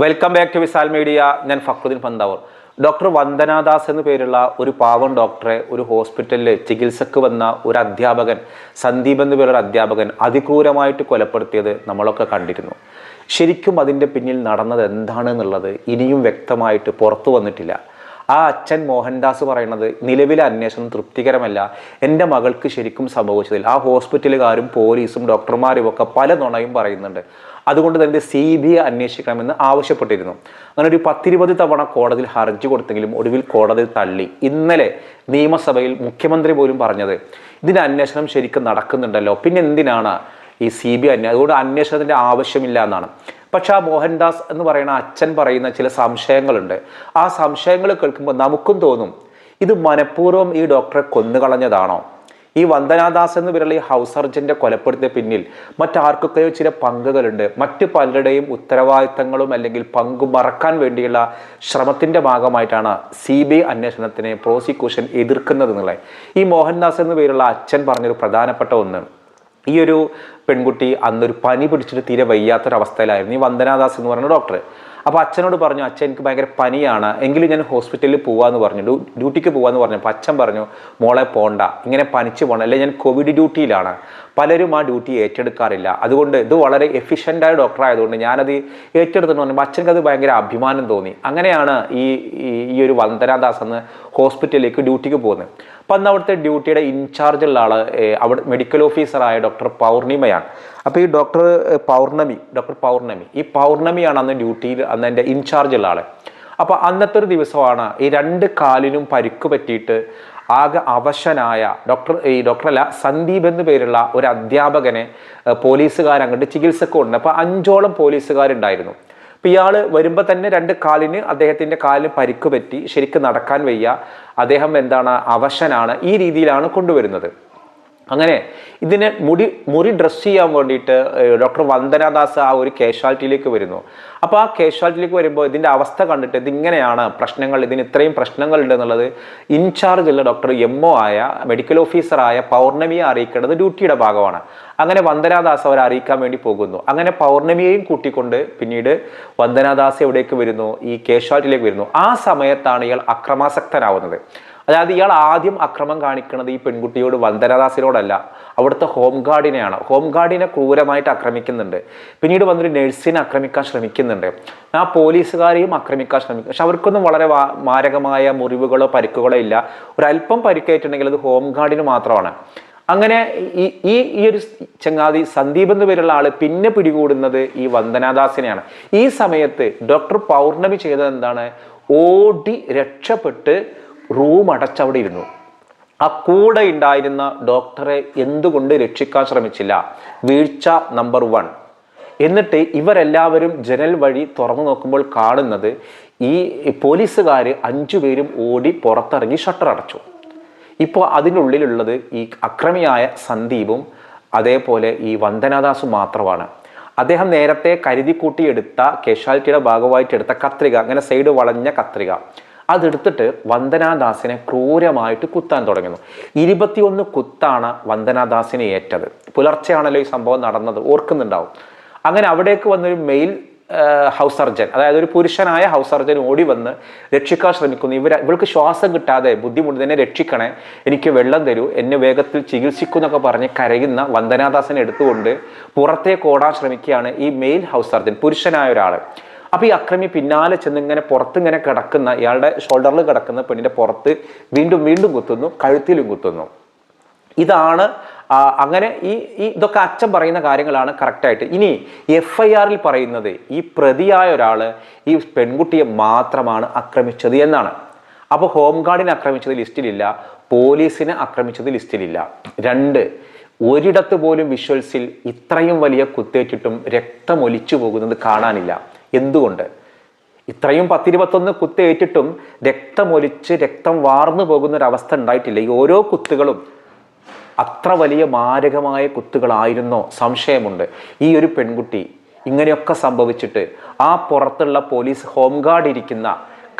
Welcome back to Visal media ഞാൻ Fakruddin Panthavoor. Doctor Vandana Das എന്ന പേരുള്ള ഒരു പാവം ഡോക്ടറെ ഒരു ഹോസ്പിറ്റലിൽ ചികിത്സക്ക് വന്ന ഒരു അധ്യാപകൻ സന്ദീപ് എന്ന പേരുള്ള അധ്യാപകൻ അതിക്രൂരമായിട്ട് കൊലപ്പെടുത്തിയത് നമ്മളൊക്കെ കണ്ടിരുന്നു. ശരിക്കും അതിന്റെ പിന്നിൽ നടന്നത് എന്താണെന്നുള്ളത് ഇനിയും വ്യക്തമായിട്ട് പുറത്തു വന്നിട്ടില്ല. ആ അച്ഛൻ മോഹൻദാസ് പറയുന്നത് നിലവിലെ അന്വേഷണം തൃപ്തികരമല്ല. എന്റെ മകൾക്ക് ശരിക്കും സംഭവിച്ചതിൽ. ആ ഹോസ്പിറ്റലുകാരും പോലീസും ഡോക്ടർമാരും ഒക്കെ പല നുണയും പറയുന്നുണ്ട്. അതുകൊണ്ട് തന്നെ സി ബി ഐ അന്വേഷിക്കണമെന്ന് ആവശ്യപ്പെട്ടിരുന്നു. അങ്ങനെ ഒരു പത്തിരുപത് തവണ കോടതിയിൽ ഹർജി കൊടുത്തെങ്കിലും ഒടുവിൽ കോടതി തള്ളി. ഇന്നലെ നിയമസഭയിൽ മുഖ്യമന്ത്രി പോലും പറഞ്ഞത് ഇതിന്റെ അന്വേഷണം ശരിക്കും നടക്കുന്നുണ്ടല്ലോ. പിന്നെ എന്തിനാണ് ഈ സി ബി ഐ അതുകൊണ്ട് അന്വേഷണത്തിന്റെ ആവശ്യമില്ല എന്നാണ്. പക്ഷെ ആ മോഹൻദാസ് എന്ന് പറയുന്ന അച്ഛൻ പറയുന്ന ചില സംശയങ്ങളുണ്ട്. ആ സംശയങ്ങൾ കേൾക്കുമ്പോൾ നമുക്കും തോന്നും ഇത് മനഃപൂർവം ഈ ഡോക്ടറെ കൊന്നുകളഞ്ഞതാണോ? ഈ വന്ദനാദാസ് എന്ന് പേരുള്ള ഈ ഹൗസ് സർജന്റെ കൊലപ്പെടുത്തിയ പിന്നിൽ മറ്റാർക്കൊക്കെയോ ചില പങ്കുകളുണ്ട്. മറ്റ് പലരുടെയും ഉത്തരവാദിത്തങ്ങളും അല്ലെങ്കിൽ പങ്കു മറക്കാൻ വേണ്ടിയുള്ള ശ്രമത്തിന്റെ ഭാഗമായിട്ടാണ് സി ബി ഐ അന്വേഷണത്തിനെ പ്രോസിക്യൂഷൻ എതിർക്കുന്നത് എന്നുള്ളത് ഈ മോഹൻദാസ് എന്ന് പേരുള്ള അച്ഛൻ പറഞ്ഞൊരു പ്രധാനപ്പെട്ട ഒന്ന്. ഈ ഒരു പെൺകുട്ടി അന്നൊരു പനി പിടിച്ചിട്ട് തീരെ വയ്യാത്തൊരവസ്ഥയിലായിരുന്നു. ഈ വന്ദനാദാസ് എന്ന് പറയുന്ന ഡോക്ടർ അപ്പോൾ അച്ഛനോട് പറഞ്ഞു അച്ഛൻ എനിക്ക് ഭയങ്കര പനിയാണ്. എങ്കിലും ഞാൻ ഹോസ്പിറ്റലിൽ പോകാമെന്ന് പറഞ്ഞു. ഡ്യൂ- ഡ്യൂട്ടിക്ക് പോകാമെന്ന് പറഞ്ഞു. അപ്പോൾ അച്ഛൻ പറഞ്ഞു മോളെ പോണ്ട. ഇങ്ങനെ പനിച്ച് പോകണം അല്ലെങ്കിൽ ഞാൻ കോവിഡ് ഡ്യൂട്ടിയിലാണ്. പലരും ആ ഡ്യൂട്ടി ഏറ്റെടുക്കാറില്ല. അതുകൊണ്ട് ഇത് വളരെ എഫിഷ്യന്റായ ഡോക്ടറായതുകൊണ്ട് ഞാനത് ഏറ്റെടുത്തെന്ന് പറഞ്ഞപ്പോൾ അച്ഛനക്കത് ഭയങ്കര അഭിമാനം തോന്നി. അങ്ങനെയാണ് ഈ ഈ- ഒരു വന്ദനാദാസ് എന്ന് ഹോസ്പിറ്റലിലേക്ക് ഡ്യൂട്ടിക്ക് പോകുന്നത്. അപ്പം അന്ന് അവിടുത്തെ ഡ്യൂട്ടിയുടെ ഇൻചാർജ് ഉള്ള ആൾ അവിടെ മെഡിക്കൽ ഓഫീസറായ ഡോക്ടർ പൗർണിമയാണ്. അപ്പോൾ ഈ ഡോക്ടർ പൗർണമി ഡോക്ടർ പൗർണമി ഈ പൗർണമിയാണ് അന്ന് ഡ്യൂട്ടിയിൽ അന്ന് എന്റെ ഇൻചാർജ് ഉള്ള ആൾ അപ്പോൾ അന്നത്തെ ഒരു ദിവസമാണ് ഈ രണ്ട് കാലിനും പരിക്ക് പറ്റിയിട്ട് ആകെ അവശനായ ഡോക്ടർ ഈ ഡോക്ടറല്ല സന്ദീപ് എന്ന് പേരുള്ള ഒരു അധ്യാപകനെ പോലീസുകാർ അങ്ങോട്ട് ചികിത്സക്ക് കൊണ്ട് അപ്പോൾ അഞ്ചോളം പോലീസുകാരുണ്ടായിരുന്നു. അപ്പം ഇയാൾ വരുമ്പോൾ തന്നെ രണ്ട് കാലിന് അദ്ദേഹത്തിന്റെ കാലിന് പരിക്ക് പറ്റി ശരിക്കും നടക്കാൻ വയ്യ. അദ്ദേഹം എന്താണ് അവശനാണ്. ഈ രീതിയിലാണ് കൊണ്ടുവരുന്നത്. അങ്ങനെ ഇതിനെ മുടി മുറി ഡ്രസ് ചെയ്യാൻ വേണ്ടിയിട്ട് ഡോക്ടർ വന്ദനാദാസ് ആ ഒരു കേഷ്വാലിറ്റിയിലേക്ക് വരുന്നു. അപ്പോൾ ആ കേഷ്വാലിറ്റിയിലേക്ക് വരുമ്പോൾ ഇതിന്റെ അവസ്ഥ കണ്ടിട്ട് ഇതിങ്ങനെയാണ് പ്രശ്നങ്ങൾ ഇതിന് ഇത്രയും പ്രശ്നങ്ങളുണ്ട് എന്നുള്ളത് ഇൻചാർജ് ഉള്ള ഡോക്ടർ എം ഒ ആയ മെഡിക്കൽ ഓഫീസറായ പൗർണമിയെ അറിയിക്കേണ്ടത് ഡ്യൂട്ടിയുടെ ഭാഗമാണ്. അങ്ങനെ വന്ദനാദാസ് അവരെ അറിയിക്കാൻ വേണ്ടി പോകുന്നു. അങ്ങനെ പൗർണമിയെയും കൂട്ടിക്കൊണ്ട് പിന്നീട് വന്ദനാദാസ് എവിടേക്ക് വരുന്നു? ഈ കേഷ്വാലിറ്റിയിലേക്ക് വരുന്നു. ആ സമയത്താണ് ഇയാൾ അക്രമാസക്തനാവുന്നത്. അതായത് ഇയാൾ ആദ്യം അക്രമം കാണിക്കുന്നത് ഈ പെൺകുട്ടിയോട് വന്ദനദാസിനോടല്ല. അവിടുത്തെ ഹോം ഗാർഡിനെയാണ്. ഹോം ഗാർഡിനെ ക്രൂരമായിട്ട് ആക്രമിക്കുന്നുണ്ട്. പിന്നീട് വന്നൊരു നഴ്സിനെ ആക്രമിക്കാൻ ശ്രമിക്കുന്നുണ്ട്. ആ പോലീസുകാരെയും ആക്രമിക്കാൻ ശ്രമിക്കും. പക്ഷെ അവർക്കൊന്നും വളരെ മാരകമായ മുറിവുകളോ പരിക്കുകളോ ഇല്ല. ഒരല്പം പരിക്കേറ്റുണ്ടെങ്കിൽ അത് ഹോം ഗാർഡിന് മാത്രമാണ്. അങ്ങനെ ഈ ഈ ഈ ഒരു ചങ്ങാതി സന്ദീപ് എന്ന് പേരുള്ള ആൾ പിന്നെ പിടികൂടുന്നത് ഈ വന്ദനാദാസിനെയാണ്. ഈ സമയത്ത് ഡോക്ടർ പൗർണമി ചെയ്തത് എന്താണ്? ഓടി രക്ഷപ്പെട്ട് റൂം അടച്ചവിടെ ഇരുന്നു ആ കൂടെ ഉണ്ടായിരുന്ന ഡോക്ടറെ എന്തുകൊണ്ട് രക്ഷിക്കാൻ ശ്രമിച്ചില്ല? വീഴ്ച നമ്പർ വൺ. എന്നിട്ട് ഇവരെല്ലാവരും ജനൽ വഴി തുറന്നു നോക്കുമ്പോൾ കാണുന്നത് ഈ പോലീസുകാർ അഞ്ചു പേരും ഓടി പുറത്തിറങ്ങി ഷട്ടർ അടച്ചു. ഇപ്പോൾ അതിനുള്ളിലുള്ളത് ഈ അക്രമിയായ സന്ദീപും അതേപോലെ ഈ വന്ദനാദാസും മാത്രമാണ്. അദ്ദേഹം നേരത്തെ കരുതി കൂട്ടിയെടുത്ത കേഷ്വാലിറ്റിയുടെ ഭാഗമായിട്ട് എടുത്ത കത്രിക അങ്ങനെ സൈഡ് വളഞ്ഞ കത്രിക. അതെടുത്തിട്ട് വന്ദനാദാസിനെ ക്രൂരമായിട്ട് കുത്താൻ തുടങ്ങുന്നു. ഇരുപത്തിയൊന്ന് കുത്താണ് വന്ദനാദാസിനെ ഏറ്റത്. പുലർച്ചെയാണല്ലോ ഈ സംഭവം നടന്നത്. ഓർക്കുന്നുണ്ടാവും. അങ്ങനെ അവിടേക്ക് വന്നൊരു മെയിൽ ഹൗസ് സർജൻ അതായത് ഒരു പുരുഷനായ ഹൗസ് സർജൻ ഓടി വന്ന് രക്ഷിക്കാൻ ശ്രമിക്കുന്നു. ഇവർ ഇവൾക്ക് ശ്വാസം കിട്ടാതെ ബുദ്ധിമുട്ട് തന്നെ രക്ഷിക്കണേ എനിക്ക് വെള്ളം തരൂ എന്നെ വേഗത്തിൽ ചികിത്സിക്കുന്നൊക്കെ പറഞ്ഞ് കരയുന്ന വന്ദനാദാസനെ എടുത്തുകൊണ്ട് പുറത്തേക്ക് ഓടാൻ ശ്രമിക്കുകയാണ് ഈ മെയിൽ ഹൗസ് സർജൻ പുരുഷനായ ഒരാൾ അപ്പോൾ ഈ അക്രമി പിന്നാലെ ചെന്ന് ഇങ്ങനെ പുറത്ത് ഇങ്ങനെ കിടക്കുന്ന ഇയാളുടെ ഷോൾഡറിൽ കിടക്കുന്ന പെണ്ണിന്റെ പുറത്ത് വീണ്ടും വീണ്ടും കുത്തുന്നു കഴുത്തിലും കുത്തുന്നു. ഇതാണ് അങ്ങനെ ഈ ഈ ഇതൊക്കെ അച്ഛൻ പറയുന്ന കാര്യങ്ങളാണ് കറക്റ്റായിട്ട് ഇനി എഫ് ഐ ആറിൽ പറയുന്നത് ഈ പ്രതിയായ ഒരാൾ ഈ പെൺകുട്ടിയെ മാത്രമാണ് ആക്രമിച്ചത് എന്നാണ്. അപ്പോൾ ഹോം ഗാർഡിനെ ആക്രമിച്ചത് ലിസ്റ്റിലില്ല പോലീസിനെ ആക്രമിച്ചത് ലിസ്റ്റിലില്ല. രണ്ട് ഒരിടത്ത് പോലും വിഷ്വൽസിൽ ഇത്രയും വലിയ കുത്തേറ്റിട്ടും രക്തമൊലിച്ചു പോകുന്നത് കാണാനില്ല. എന്തുകൊണ്ട്? ഇത്രയും പത്തിരുപത്തൊന്ന് കുത്തേറ്റിട്ടും രക്തമൊലിച്ച് രക്തം വാർന്നു പോകുന്ന ഒരു അവസ്ഥ ഉണ്ടായിട്ടില്ല. ഈ ഓരോ കുത്തുകളും അത്ര വലിയ മാരകമായ കുത്തുകളായിരുന്നോ? സംശയമുണ്ട്. ഈ ഒരു പെൺകുട്ടി ഇങ്ങനെയൊക്കെ സംഭവിച്ചിട്ട് ആ പുറത്തുള്ള പോലീസ് ഹോം ഗാർഡ് ഇരിക്കുന്ന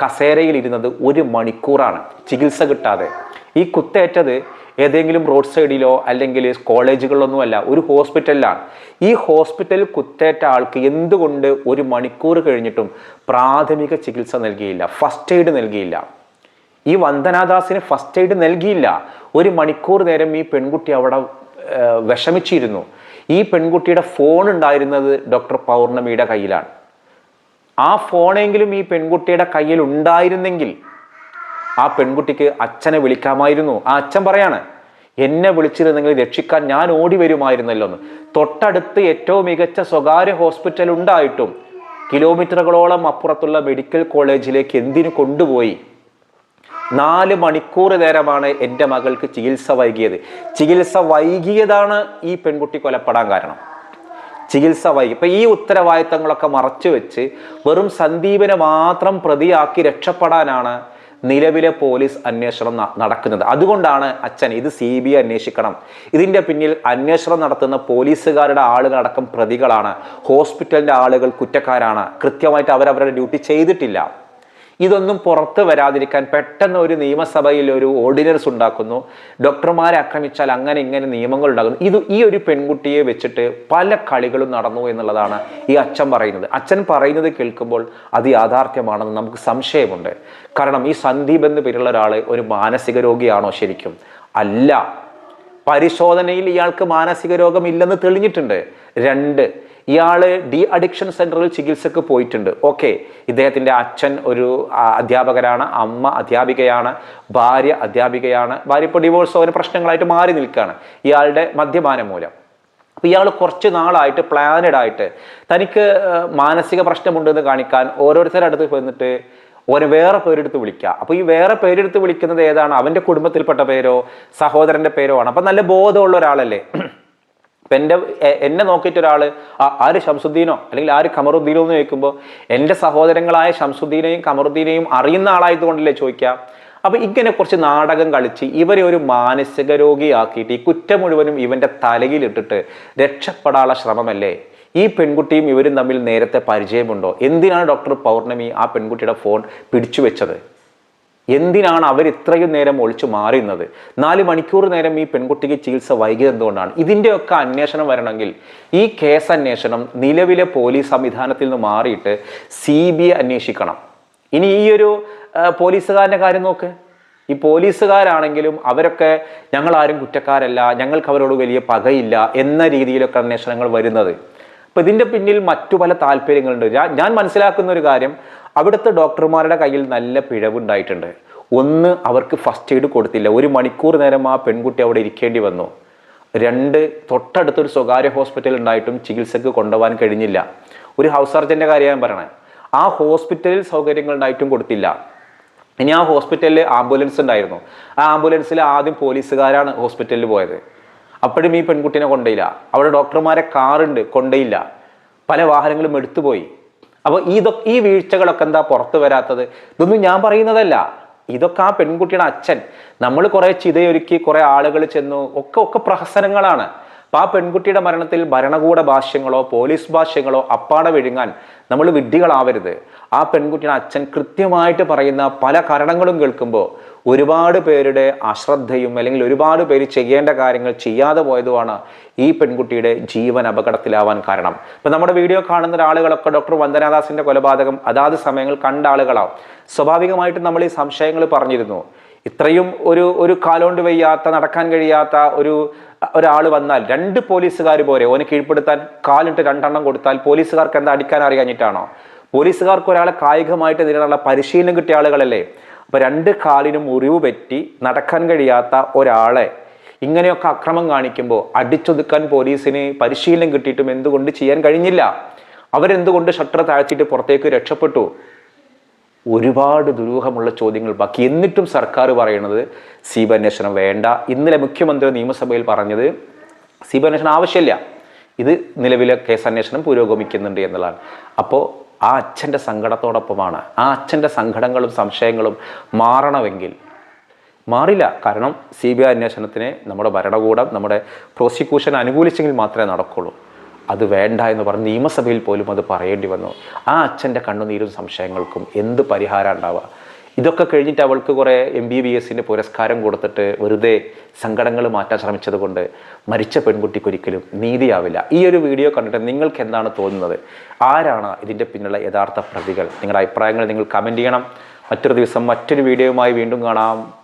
കസേരയിൽ ഇരുന്നത് ഒരു മണിക്കൂറാണ്. ചികിത്സ കിട്ടാതെ. ഈ കുത്തേറ്റത് ഏതെങ്കിലും റോഡ് സൈഡിലോ അല്ലെങ്കിൽ കോളേജുകളിലൊന്നുമല്ല ഒരു ഹോസ്പിറ്റലിലാണ്. ഈ ഹോസ്പിറ്റലിൽ കുത്തേറ്റ ആൾക്ക് എന്തുകൊണ്ട് ഒരു മണിക്കൂർ കഴിഞ്ഞിട്ടും പ്രാഥമിക ചികിത്സ നൽകിയില്ല ഫസ്റ്റ് എയ്ഡ് നൽകിയില്ല? ഈ വന്ദനാദാസിന് ഫസ്റ്റ് എയ്ഡ് നൽകിയില്ല. ഒരു മണിക്കൂർ നേരം ഈ പെൺകുട്ടി അവിടെ വിഷമിച്ചിരുന്നു. ഈ പെൺകുട്ടിയുടെ ഫോൺ ഉണ്ടായിരുന്നത് ഡോക്ടർ പൗർണമിയുടെ കയ്യിലാണ്. ആ ഫോണെങ്കിലും ഈ പെൺകുട്ടിയുടെ കയ്യിൽ ഉണ്ടായിരുന്നെങ്കിൽ ആ പെൺകുട്ടിക്ക് അച്ഛനെ വിളിക്കാമായിരുന്നു. ആ അച്ഛൻ പറയാണ് എന്നെ വിളിച്ചിരുന്നെങ്കിൽ രക്ഷിക്കാൻ ഞാൻ ഓടി വരുമായിരുന്നല്ലോ എന്ന്. തൊട്ടടുത്ത് ഏറ്റവും മികച്ച സ്വകാര്യ ഹോസ്പിറ്റൽ ഉണ്ടായിട്ടും കിലോമീറ്ററുകളോളം അപ്പുറത്തുള്ള മെഡിക്കൽ കോളേജിലേക്ക് എന്തിനു കൊണ്ടുപോയി? നാല് മണിക്കൂർ നേരമാണ് എന്റെ മകൾക്ക് ചികിത്സ വൈകിയത്. ചികിത്സ വൈകിയതാണ് ഈ പെൺകുട്ടി കൊലപ്പെടാൻ കാരണം. ചികിത്സ വൈകി ഇപ്പൊ ഈ ഉത്തരവാദിത്തങ്ങളൊക്കെ മറച്ചു വെച്ച് വെറും സന്ദീപിനെ മാത്രം പ്രതിയാക്കി രക്ഷപ്പെടാനാണ് നിലവിലെ പോലീസ് അന്വേഷണം നടക്കുന്നത്. അതുകൊണ്ടാണ് അച്ഛൻ ഇത് സി ബി ഐ അന്വേഷിക്കണം. ഇതിന്റെ പിന്നിൽ അന്വേഷണം നടത്തുന്ന പോലീസുകാരുടെ ആളുകളടക്കം പ്രതികളാണ്. ഹോസ്പിറ്റലിന്റെ ആളുകൾ കുറ്റക്കാരാണ്. കൃത്യമായിട്ട് അവരവരുടെ ഡ്യൂട്ടി ചെയ്തിട്ടില്ല. ഇതൊന്നും പുറത്ത് വരാതിരിക്കാൻ പെട്ടെന്ന് ഒരു നിയമസഭയിൽ ഒരു ഓർഡിനൻസ് ഉണ്ടാക്കുന്നു. ഡോക്ടർമാരെ ആക്രമിച്ചാൽ അങ്ങനെ ഇങ്ങനെ നിയമങ്ങൾ ഉണ്ടാകുന്നു ഇത് ഈ ഒരു പെൺകുട്ടിയെ വെച്ചിട്ട് പല കളികളും നടന്നു എന്നുള്ളതാണ് ഈ അച്ഛൻ പറയുന്നത്. അച്ഛൻ പറയുന്നത് കേൾക്കുമ്പോൾ അത് യാഥാർത്ഥ്യമാണെന്ന് നമുക്ക് സംശയമുണ്ട്. കാരണം ഈ സന്ദീപ് എന്ന് പേരുള്ള ഒരാൾ ഒരു മാനസിക രോഗിയാണോ ശരിക്കും? അല്ല. പരിശോധനയിൽ ഇയാൾക്ക് മാനസിക രോഗം ഇല്ലെന്ന് തെളിഞ്ഞിട്ടുണ്ട്. രണ്ട് ഇയാൾ ഡി അഡിക്ഷൻ സെന്ററിൽ ചികിത്സക്ക് പോയിട്ടുണ്ട്. ഓക്കെ ഇദ്ദേഹത്തിന്റെ അച്ഛൻ ഒരു അധ്യാപകരാണ് അമ്മ അധ്യാപികയാണ് ഭാര്യ അധ്യാപികയാണ്. ഭാര്യ ഇപ്പോൾ ഡിവോഴ്സോ അങ്ങനെ പ്രശ്നങ്ങളായിട്ട് മാറി നിൽക്കുകയാണ് ഇയാളുടെ മദ്യപാനം മൂലം. അപ്പോൾ ഇയാൾ കുറച്ച് നാളായിട്ട് പ്ലാനഡ് ആയിട്ട് തനിക്ക് മാനസിക പ്രശ്നമുണ്ടെന്ന് കാണിക്കാൻ ഓരോരുത്തരുടെ അടുത്ത് വന്നിട്ട് ഓരോ വേറെ പേരെടുത്ത് വിളിക്കുക അപ്പോൾ ഈ വേറെ പേരെടുത്ത് വിളിക്കുന്നത് ഏതാണ്? അവന്റെ കുടുംബത്തിൽപ്പെട്ട പേരോ സഹോദരന്റെ പേരോ ആണ്. അപ്പൊ നല്ല ബോധമുള്ള ഒരാളല്ലേ? ഇപ്പൊ എന്റെ എന്നെ നോക്കിയിട്ട് ഒരാൾ ആര് ഷംസുദ്ദീനോ അല്ലെങ്കിൽ ആര് കമറുദ്ദീനോ എന്ന് ചോദിക്കുമ്പോൾ എന്റെ സഹോദരങ്ങളായ ഷംസുദ്ദീനെയും കമറുദ്ദീനെയും അറിയുന്ന ആളായതുകൊണ്ടല്ലേ ചോദിക്കാം അപ്പോൾ ഇങ്ങനെ കുറച്ച് നാടകം കളിച്ച് ഇവരെ ഒരു മാനസിക രോഗിയാക്കിയിട്ട് ഈ കുറ്റം മുഴുവനും ഇവന്റെ തലയിലിട്ടിട്ട് രക്ഷപ്പെടാനുള്ള ശ്രമമല്ലേ? ഈ പെൺകുട്ടിയും ഇവരും തമ്മിൽ നേരത്തെ പരിചയമുണ്ടോ? എന്തിനാണ് ഡോക്ടർ പൗർണമി ആ പെൺകുട്ടിയുടെ ഫോൺ പിടിച്ചു വെച്ചത്? എന്തിനാണ് അവർ ഇത്രയും നേരം ഒളിച്ചു മാറിയുന്നത് നാല് മണിക്കൂർ നേരം ഈ പെൺകുട്ടിക്ക് ചികിത്സ വൈകിയത് എന്തുകൊണ്ടാണ്? ഇതിന്റെയൊക്കെ അന്വേഷണം വരണമെങ്കിൽ ഈ കേസ് അന്വേഷണം നിലവിലെ പോലീസ് സംവിധാനത്തിൽ നിന്ന് മാറിയിട്ട് സി ബി ഐ അന്വേഷിക്കണം. ഇനി ഈ ഒരു പോലീസുകാരന്റെ കാര്യം നോക്ക്. ഈ പോലീസുകാരാണെങ്കിലും അവരൊക്കെ ഞങ്ങൾ ആരും കുറ്റക്കാരല്ല ഞങ്ങൾക്ക് അവരോട് വലിയ പകയില്ല എന്ന രീതിയിലൊക്കെ അന്വേഷണങ്ങൾ വരുന്നത്. അപ്പോൾ ഇതിന്റെ പിന്നിൽ മറ്റു പല താല്പര്യങ്ങളുണ്ട്. ഞാൻ മനസ്സിലാക്കുന്ന ഒരു കാര്യം അവിടുത്തെ ഡോക്ടർമാരുടെ കയ്യിൽ നല്ല പിഴവുണ്ടായിട്ടുണ്ട്. ഒന്ന് അവർക്ക് ഫസ്റ്റ് എയ്ഡ് കൊടുത്തില്ല. ഒരു മണിക്കൂർ നേരം ആ പെൺകുട്ടി അവിടെ ഇരിക്കേണ്ടി വന്നു. രണ്ട് തൊട്ടടുത്തൊരു സ്വകാര്യ ഹോസ്പിറ്റൽ ഉണ്ടായിട്ടും ചികിത്സക്ക് കൊണ്ടുപോകാൻ കഴിഞ്ഞില്ല. ഒരു ഹൗസ് സർജന്റെ കാര്യം ഞാൻ പറയണേ. ആ ഹോസ്പിറ്റലിൽ സൗകര്യങ്ങൾ ഉണ്ടായിട്ടും കൊടുത്തില്ല. ഇനി ആ ഹോസ്പിറ്റലിൽ ആംബുലൻസ് ഉണ്ടായിരുന്നു. ആ ആംബുലൻസിൽ ആദ്യം പോലീസുകാരാണ് ഹോസ്പിറ്റലിൽ പോയത്. അപ്പോഴും ഈ പെൺകുട്ടീനെ കൊണ്ടയില്ല അവിടെ ഡോക്ടർമാരെ കാറുണ്ട് കൊണ്ടയില്ല പല വാഹനങ്ങളും എടുത്തുപോയി. അപ്പോൾ ഇതൊക്കെ ഈ വീഴ്ചകളൊക്കെ എന്താ പുറത്തു വരാത്തത്? ഇതൊന്നും ഞാൻ പറയുന്നതല്ല. ഇതൊക്കെ ആ പെൺകുട്ടിയുടെ അച്ഛൻ. നമ്മൾ കുറേ ചിതയൊരുക്കി കുറേ ആളുകൾ ചെന്നു. ഒക്കെ ഒക്കെ പ്രഹസനങ്ങളാണ്. അപ്പൊ ആ പെൺകുട്ടിയുടെ മരണത്തിൽ ഭരണകൂട ഭാഷ്യങ്ങളോ പോലീസ് ഭാഷ്യങ്ങളോ അപ്പാടെ വിഴുങ്ങാൻ നമ്മൾ വിഡ്ഢികളാവരുത്. ആ പെൺകുട്ടിയുടെ അച്ഛൻ കൃത്യമായിട്ട് പറയുന്ന പല കാരണങ്ങളും കേൾക്കുമ്പോൾ ഒരുപാട് പേരുടെ അശ്രദ്ധയും അല്ലെങ്കിൽ ഒരുപാട് പേര് ചെയ്യേണ്ട കാര്യങ്ങൾ ചെയ്യാതെ പോയതുമാണ് ഈ പെൺകുട്ടിയുടെ ജീവൻ അപകടത്തിലാവാൻ കാരണം. ഇപ്പം നമ്മുടെ വീഡിയോ കാണുന്ന ആളുകളൊക്കെ ഡോക്ടർ വന്ദനാദാസിന്റെ കൊലപാതകം അതാത് സമയങ്ങൾ കണ്ട ആളുകളാവും. സ്വാഭാവികമായിട്ടും നമ്മൾ ഈ സംശയങ്ങൾ പറഞ്ഞിരുന്നു. ഇത്രയും ഒരു ഒരു കാലോണ്ട് വയ്യാത്ത നടക്കാൻ കഴിയാത്ത ഒരു ഒരാൾ വന്നാൽ രണ്ട് പോലീസുകാർ പോരെ. ഓനെ കീഴ്പ്പെടുത്താൻ കാലിട്ട് രണ്ടെണ്ണം കൊടുത്താൽ പോലീസുകാർക്ക് എന്താ അടിക്കാൻ അറിയാഞ്ഞിട്ടാണോ? പോലീസുകാർക്ക് ഒരാളെ കായികമായിട്ട് നേരിടാനുള്ള പരിശീലനം കിട്ടിയ ആളുകളല്ലേ? അപ്പൊ രണ്ട് കാലിനും മുറിവ് പറ്റി നടക്കാൻ കഴിയാത്ത ഒരാളെ ഇങ്ങനെയൊക്കെ അക്രമം കാണിക്കുമ്പോൾ അടിച്ചൊതുക്കാൻ പോലീസിന് പരിശീലനം കിട്ടിയിട്ടും എന്തുകൊണ്ട് ചെയ്യാൻ കഴിഞ്ഞില്ല? അവരെന്തുകൊണ്ട് ഷട്ടർ താഴ്ത്തിയിട്ട് പുറത്തേക്ക് രക്ഷപ്പെട്ടു? ഒരുപാട് ദുരൂഹമുള്ള ചോദ്യങ്ങൾ ബാക്കി. എന്നിട്ടും സർക്കാർ പറയുന്നത് സീബ് അന്വേഷണം വേണ്ട. ഇന്നലെ മുഖ്യമന്ത്രി നിയമസഭയിൽ പറഞ്ഞത് സീബ് അന്വേഷണം ആവശ്യമില്ല. ഇത് നിലവിലെ കേസ് അന്വേഷണം പുരോഗമിക്കുന്നുണ്ട് എന്നുള്ളതാണ്. അപ്പോൾ ആ അച്ഛന്റെ സങ്കടത്തോടൊപ്പമാണ് ആ അച്ഛന്റെ സങ്കടങ്ങളും സംശയങ്ങളും മാറണമെങ്കിൽ മാറില്ല. കാരണം സി ബി ഐ അന്വേഷണത്തിനെ നമ്മുടെ ഭരണകൂടം നമ്മുടെ പ്രോസിക്യൂഷൻ അനുകൂലിച്ചെങ്കിൽ മാത്രമേ നടക്കുള്ളൂ. അത് വേണ്ട എന്ന് പറഞ്ഞ് നിയമസഭയിൽ പോലും അത് പറയേണ്ടി വന്നു. ആ അച്ഛന്റെ കണ്ണുനീരും സംശയങ്ങൾക്കും എന്ത് പരിഹാരം ഉണ്ടാവുക? ഇതൊക്കെ കഴിഞ്ഞിട്ട് അവൾക്ക് കുറേ എം ബി ബി എസിന്റെ പുരസ്കാരം കൊടുത്തിട്ട് വെറുതെ സങ്കടങ്ങൾ മാറ്റാൻ ശ്രമിച്ചതുകൊണ്ട് മരിച്ച പെൺകുട്ടിക്കൊരിക്കലും നീതിയാവില്ല. ഈ ഒരു വീഡിയോ കണ്ടിട്ട് നിങ്ങൾക്ക് എന്താണ് തോന്നുന്നത്? ആരാണ് ഇതിന്റെ പിന്നിലുള്ള യഥാർത്ഥ പ്രതികൾ? നിങ്ങളുടെ അഭിപ്രായങ്ങൾ നിങ്ങൾ കമന്റ് ചെയ്യണം. മറ്റൊരു ദിവസം മറ്റൊരു വീഡിയോയുമായി വീണ്ടും കാണാം.